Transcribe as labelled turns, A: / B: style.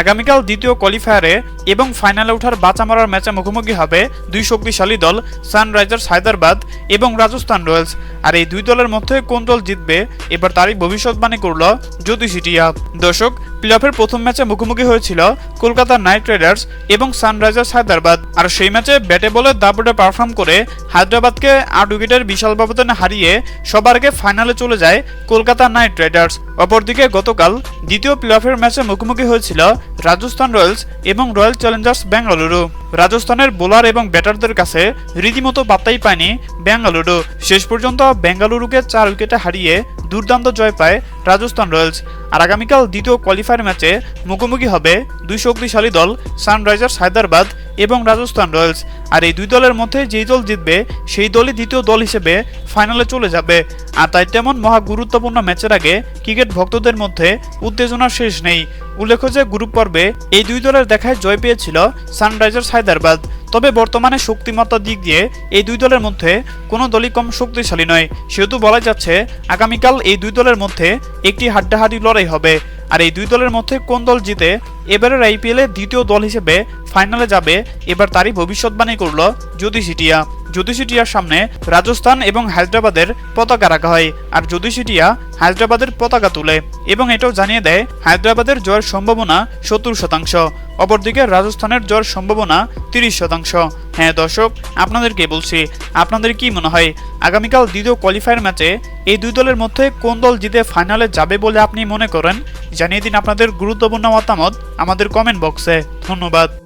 A: আগামীকাল দ্বিতীয় কোয়ালিফায়ারে এবং ফাইনালে ওঠার বাঁচা মারার ম্যাচে মুখোমুখি হবে দুই শক্তিশালী দল সানরাইজার্স হায়দ্রাবাদ এবং রাজস্থান রয়্যালস। আর এই দুই দলের মধ্যে কোন দল জিতবে, এবার তারই ভবিষ্যৎবাণী করল জ্যোতিষিটিয়া দর্শক প্লে প্রথম ম্যাচে মুখোমুখি হয়েছিল কলকাতা নাইট রাইডার্স এবং সানরাইজার্স হায়দ্রাবাদ। আর সেই ম্যাচে ব্যাটে বলে দাবুটে পারফর্ম করে হায়দ্রাবাদকে আট উইকেটের বিশাল ব্যবধানে হারিয়ে সবার আগে ফাইনালে চলে যায় কলকাতা নাইট রাইডার্স অপরদিকে গতকাল দ্বিতীয় প্লে অফের ম্যাচে মুখোমুখি হয়েছিল রাজস্থান রয়্যালস এবং রয়্যাল চ্যালেঞ্জার্স বেঙ্গালুরু রাজস্থানের বোলার এবং ব্যাটারদের কাছে রীতিমতো পাত্তাই পায়নি বেঙ্গালুরু শেষ পর্যন্ত বেঙ্গালুরুকে চার উইকেটে হারিয়ে দুর্দান্ত জয় পায় রাজস্থান রয়্যালস আর আগামীকাল দ্বিতীয় কোয়ালিফায়ার ম্যাচে মুখোমুখি হবে দুই শক্তিশালী দল সানরাইজার্স হায়দ্রাবাদ এবং রাজস্থান রয়্যালস। আর এই দুই দলের মধ্যে যেই দল জিতবে, সেই দলই দ্বিতীয় দল হিসেবে ফাইনালে চলে যাবে। আর তাই তেমন মহা গুরুত্বপূর্ণ ম্যাচের আগে ক্রিকেট ভক্তদের মধ্যে উত্তেজনার শেষ নেই। উল্লেখ্য যে গ্রুপ পর্বে এই দুই দলের দেখায় জয় পেয়েছিল সানরাইজার্স হায়দ্রাবাদ। তবে বর্তমানে শক্তিমত্তার দিক দিয়ে এই দুই দলের মধ্যে কোনো দলই কম শক্তিশালী নয়। সেহেতু বলা যাচ্ছে, আগামীকাল এই দুই দলের মধ্যে একটি হাড্ডাহাড্ডি লড়াই হবে। আর এই দুই দলের মধ্যে কোন দল জিতে, এবারের আইপিএলে দ্বিতীয় দল হিসেবে ফাইনালে যাবে, এবার তারই ভবিষ্যৎবাণী করল জ্যোতিষিটিয়া জ্যোতিষিটিয়ার সামনে রাজস্থান এবং হায়দ্রাবাদের পতাকা রাখা হয়। আর জ্যোতিষিটিয়া হায়দ্রাবাদের পতাকা তুলে এবং এটাও জানিয়ে দেয়, হায়দ্রাবাদের জয়ের সম্ভাবনা সত্তর শতাংশ, অপরদিকে রাজস্থানের জয়ের সম্ভাবনা তিরিশ শতাংশ। হ্যাঁ দর্শক, আপনাদেরকে বলছি, আপনাদের কি মনে হয়, আগামীকাল দ্বিতীয় কোয়ালিফায়ার ম্যাচে এই দুই দলের মধ্যে কোন দল জিতে ফাইনালে যাবে বলে আপনি মনে করেন? জানিয়ে দিন আপনাদের গুরুত্বপূর্ণ মতামত আমাদের কমেন্ট বক্সে ধন্যবাদ।